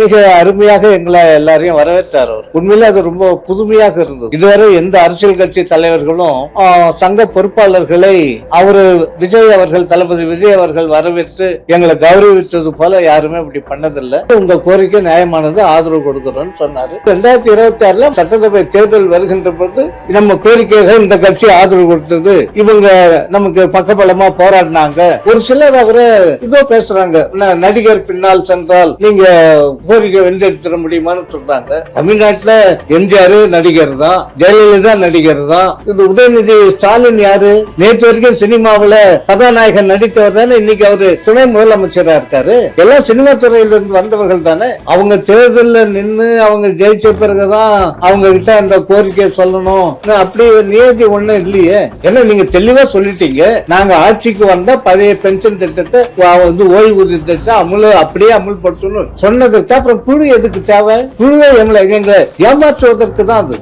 மிக அருமையாக எங்களை எல்லாரையும் வரவேற்றார் அவர். உண்மையிலே அது ரொம்ப புதுமையாக இருந்தது. இதுவரை எந்த அரசியல் கட்சி தலைவர்களும் சங்க பொறுப்பாளர்களை அவர் விஜய் அவர்கள் தளபதி விஜய் அவர்கள் வரவேற்று எங்களை கௌரவித்தது போல யாருமே அப்படி பண்ணதில்லை. உங்க கோரிக்கை நியாயமானது ஆதரவு கொடுக்கிறோம்னு சொன்னாரு. ரெண்டாயிரத்தி இருபத்தி ஆறுல சட்டசபை தேர்தல் வருகின்ற பொழுது நம்ம கோரிக்கையாக இந்த கட்சி ஆதரவு கொடுத்தது. இவங்க நமக்கு பக்கபலமா போராடினாங்க. ஒரு சிலர் அவரை இதோ பேசுறாங்க. நடிகர் பின்னால் சென்றால் நீங்க கோரிக்கை வென்றெடுத்துட முடியுமான்னு சொல்றாங்க. தமிழ்நாட்டுல எம்ஜிஆர் நடிகர் தான் ஜெயலலிதா நடிகர் தான். இந்த உதயநிதி ஸ்டாலின் யாரு? நேற்று வரைக்கும் சினிமாவில் கதாநாயகன் நடித்தவர் தானே இன்னைக்கு அவரு துணை முதலமைச்சரா இருக்காரு. எல்லாம் சினிமா துறையில இருந்து வந்தவர்கள் தானே. அவங்க தேர்தலில் நின்று அவங்க ஜெயிச்ச பிறகுதான் அவங்க கிட்ட அந்த கோரிக்கையை சொல்லணும். அப்படி ஒரு நியதி இல்லையே. ஏன்னா நீங்க தெளிவா சொல்லிட்டீங்க. நாங்க ஆட்சிக்கு வந்தா பழைய பென்ஷன் திட்டத்தை வந்து ஓய்வூதிய திட்டத்தை அமுல அப்படியே அமுல்படுத்தணும். சொன்னதற்கு அப்புறம் குழு எதுக்கு தேவை? குழுவை எங்களை எங்களை ஏமாற்றுவதற்கு தான் அது.